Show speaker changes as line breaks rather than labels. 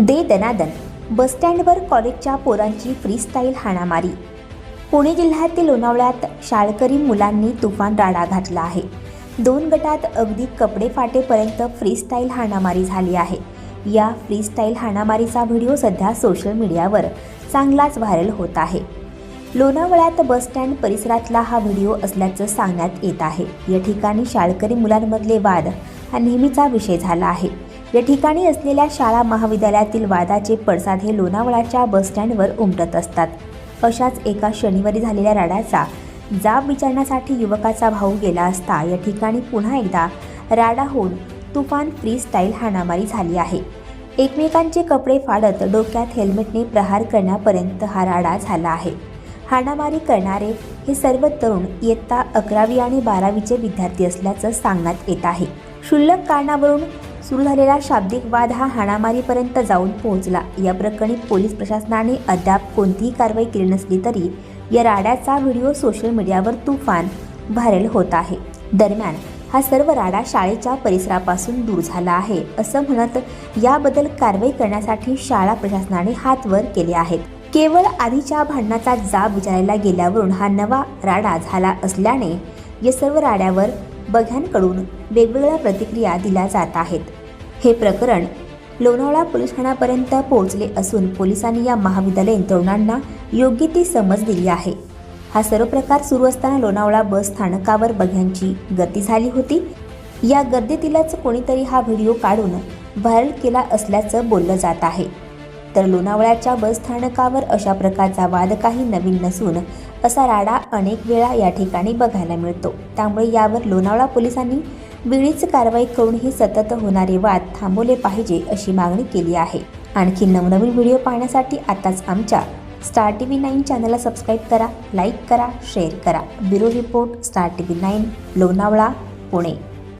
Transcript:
दे दनादन बसस्टँडवर कॉलेजच्या पोरांची फ्रीस्टाईल हाणामारी. पुणे जिल्ह्यातील लोणावळ्यात शाळकरी मुलांनी तुफान राडा घातला आहे. दोन गटात अगदी कपडे फाटेपर्यंत फ्रीस्टाईल हाणामारी झाली आहे. या फ्रीस्टाईल हाणामारीचा व्हिडिओ सध्या सोशल मीडियावर चांगलाच व्हायरल होत आहे. लोणावळ्यात बसस्टँड परिसरातला हा व्हिडिओ असल्याचं सांगण्यात येत आहे. या ठिकाणी शाळकरी मुलांमधले वाद हा नेहमीचा विषय झाला आहे. या ठिकाणी असलेल्या शाळा महाविद्यालयातील वादाचे पडसाद हे लोणावळाच्या बसस्टँडवर उमटत असतात. अशाच एका शनिवारी झालेल्या राडाचा जाब विचारण्यासाठी युवकाचा भाऊ गेला असता या ठिकाणी पुन्हा एकदा राडा होऊन तुफान फ्री स्टाईल हाणामारी झाली आहे. एकमेकांचे कपडे फाडत डोक्यात हेल्मेटने प्रहार करण्यापर्यंत हा राडा झाला आहे. हाणामारी करणारे हे सर्व तरुण इयत्ता अकरावी आणि बारावीचे विद्यार्थी असल्याचं सांगण्यात येत आहे. क्षुल्लक कारणावरून सुरू झालेला शाब्दिक वाद हा हाणामारीपर्यंत जाऊन पोहोचला. या प्रकरणी पोलीस प्रशासनाने अद्याप कोणतीही कारवाई केली नसली तरी या राड्याचा व्हिडिओ सोशल मीडियावर तुफान व्हायरल होत आहे. दरम्यान हा सर्व राडा शाळेच्या परिसरापासून दूर झाला आहे असं म्हणत याबद्दल कारवाई करण्यासाठी शाळा प्रशासनाने हात वर केले आहेत. केवळ आधीच्या भांडणाचा जाब विचारायला गेल्यावरून हा नवा राडा झाला असल्याने या सर्व राड्यावर बघ्यांकडून वेगवेगळ्या प्रतिक्रिया दिल्या जात आहेत. हे प्रकरण लोणावळा पोलीस ठाण्यापर्यंत पोहोचले असून पोलिसांनी या महाविद्यालयीन तरुणांना योग्य ती समज दिली आहे. हा सर्व प्रकार सुरू असताना लोणावळा बस स्थानकावर बघ्यांची गर्दी झाली होती. या गर्दीतीलच कोणीतरी हा व्हिडिओ काढून व्हायरल केला असल्याचं बोललं जात आहे. तर लोणावळ्याच्या बस स्थानकावर अशा प्रकारचा वाद काही नवीन नसून असा राडा अनेक वेळा या ठिकाणी बघायला मिळतो. त्यामुळे यावर लोणावळा पोलिसांनी वेळीच कारवाई करून हे सतत होणारे वाद थांबवले पाहिजे अशी मागणी केली आहे. आणखी नवनवीन व्हिडिओ पाहण्यासाठी आताच आमच्या स्टार टी व्ही नाईन चॅनलला सबस्क्राईब करा लाईक करा शेअर करा. Bureau report Star T V nine Lonavala Pune.